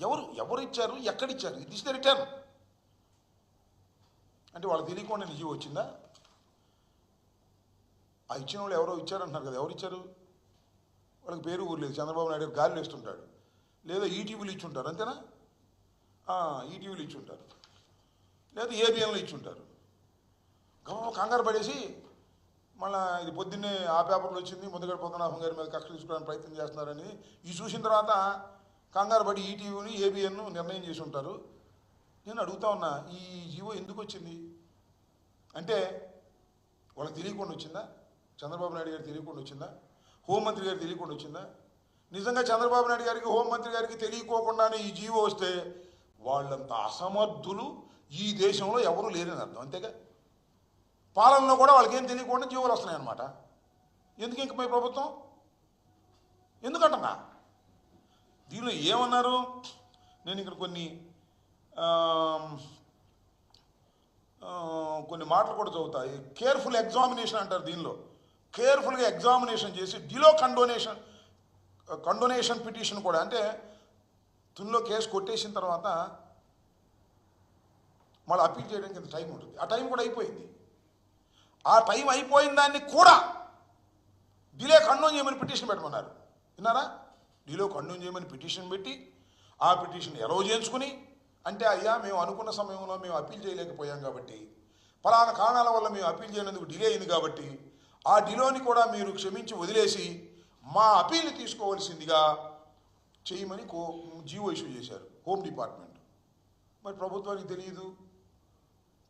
ఎవరు ఎవరు ఇచ్చారు ఎక్కడిచ్చారు దిస్ ద రిటర్న్ అంటే వాళ్ళకి తెలియకుండా నిజం వచ్చిందా? ఆ ఇచ్చిన వాళ్ళు ఎవరో ఇచ్చారంటున్నారు కదా ఎవరు ఇచ్చారు వాళ్ళకి పేరు ఊరు లేదు. చంద్రబాబు నాయుడు గారు గాలిలో వేస్తుంటాడు. లేదా ఈటీవీలు ఇచ్చుంటారు అంతేనా? ఈటీవీలు ఇచ్చుంటారు. లేదా ఏబిఎన్లు ఇచ్చుంటారు. గమ కంగారు పడేసి మళ్ళా ఇది పొద్దున్నే ఆ పేపర్లో వచ్చింది ముందుగడ పద్మనాభం గారి మీద కక్ష తీసుకోవడానికి ప్రయత్నం చేస్తున్నారని ఇది చూసిన తర్వాత కంగారు పడి ఈటీవీని ఏబిఎన్ను నిర్ణయం చేసి ఉంటారు. నేను అడుగుతా ఉన్నా ఈ జీవో ఎందుకు వచ్చింది? అంటే వాళ్ళకి తెలియకుండా వచ్చిందా? చంద్రబాబు నాయుడు గారికి తెలియకుండా వచ్చిందా? హోంమంత్రి గారికి తెలియకుండా వచ్చిందా? నిజంగా చంద్రబాబు నాయుడు గారికి హోంమంత్రి గారికి తెలియకోకుండానే ఈ జీవో వస్తే వాళ్ళంత అసమర్థులు ఈ దేశంలో ఎవరు లేరని అర్థం అంతేగా? పాలనలో కూడా వాళ్ళకి ఏం తెలియకుండా జీవోలు వస్తున్నాయి అన్నమాట ఎందుకు ఇంక మీ ప్రభుత్వం? ఎందుకంటున్నా? దీనిలో ఏమన్నారు? నేను ఇక్కడ కొన్ని కొన్ని మాటలు కూడా చదువుతాయి కేర్ఫుల్ ఎగ్జామినేషన్ అంటారు దీనిలో. కేర్ఫుల్గా ఎగ్జామినేషన్ చేసి డిలో కండోనేషన్ కండోనేషన్ పిటిషన్ కూడా. అంటే తునిలో కేసు కొట్టేసిన తర్వాత మళ్ళీ అప్పీల్ చేయడానికి ఇంత టైం ఉంటుంది. ఆ టైం కూడా అయిపోయింది. ఆ టైం అయిపోయిన దాన్ని కూడా డిలే కండోన్ చేయమని పిటిషన్ పెట్టమన్నారు. విన్నారా? డిలో కండూన్ చేయమని పిటిషన్ పెట్టి ఆ పిటిషన్ ఎలవ్ చేయించుకుని అంటే అయ్యా మేము అనుకున్న సమయంలో మేము అప్పీల్ చేయలేకపోయాం కాబట్టి ఫలానా కారణాల వల్ల మేము అప్పీల్ చేయనందుకు డిలే అయింది కాబట్టి ఆ డిలోని కూడా మీరు క్షమించి వదిలేసి మా అప్పీల్ని తీసుకోవాల్సిందిగా చేయమని కో జీవో ఇష్యూ చేశారు హోమ్ డిపార్ట్మెంట్. మరి ప్రభుత్వానికి తెలియదు.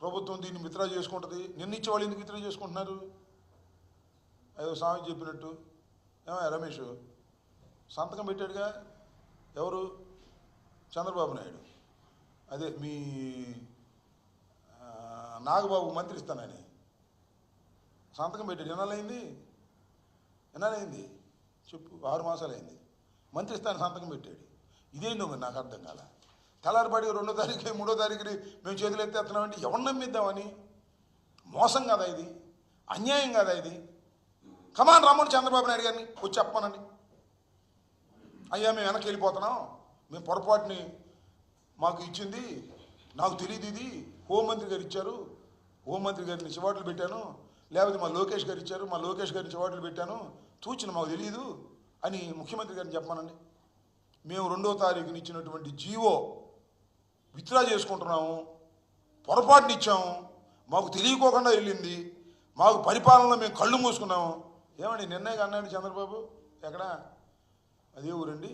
ప్రభుత్వం దీన్ని మిత్రా చేసుకుంటుంది. నిన్నిచ్చే వాళ్ళు ఎందుకు విత్డ్రా చేసుకుంటున్నారు? ఏదో స్వామి చెప్పినట్టు. ఏమో రమేష్? సంతకం పెట్టాడుగా ఎవరు? చంద్రబాబు నాయుడు. అదే మీ నాగబాబు మంత్రి ఇస్తానని. సంతకం పెట్టాడు. ఎన్నాళ్ళైంది ఎన్నాళ్ళైంది చెప్పు ఆరు మాసాలైంది. మంత్రి ఇస్తాను సంతకం పెట్టాడు. ఇదేందో మరి నాకు అర్థం కాల. తెల్లారిపాటి రెండో తారీఖు మూడో తారీఖుని మేము చేతులు ఎత్తేస్తున్నామంటే ఎవరు నమ్మిద్దామని? మోసం కదా ఇది? అన్యాయం కదా ఇది? కమాన్ రమ్మని చంద్రబాబు నాయుడు గారిని వచ్చి చెప్పమనండి. అయ్యా మేము వెనక్కి వెళ్ళిపోతున్నాం. మేము పొరపాటుని మాకు ఇచ్చింది. నాకు తెలియదు ఇది. హోంమంత్రి గారు ఇచ్చారు. హోంమంత్రి గారిని చివాట్లు పెట్టాను. లేకపోతే మా లోకేష్ గారు ఇచ్చారు. మా లోకేష్ గారిని చివాట్లు పెట్టాను. తూచిన మాకు తెలియదు అని ముఖ్యమంత్రి గారిని చెప్పానండి మేము రెండో తారీఖున ఇచ్చినటువంటి జీవో విత్డ్రా చేసుకుంటున్నాము. పొరపాటుని ఇచ్చాము. మాకు తెలియకోకుండా వెళ్ళింది. మాకు పరిపాలనలో మేము కళ్ళు మూసుకున్నాము. ఏమండి నిర్ణయం అన్నాడు చంద్రబాబు? ఎక్కడ? అదే ఊరండి?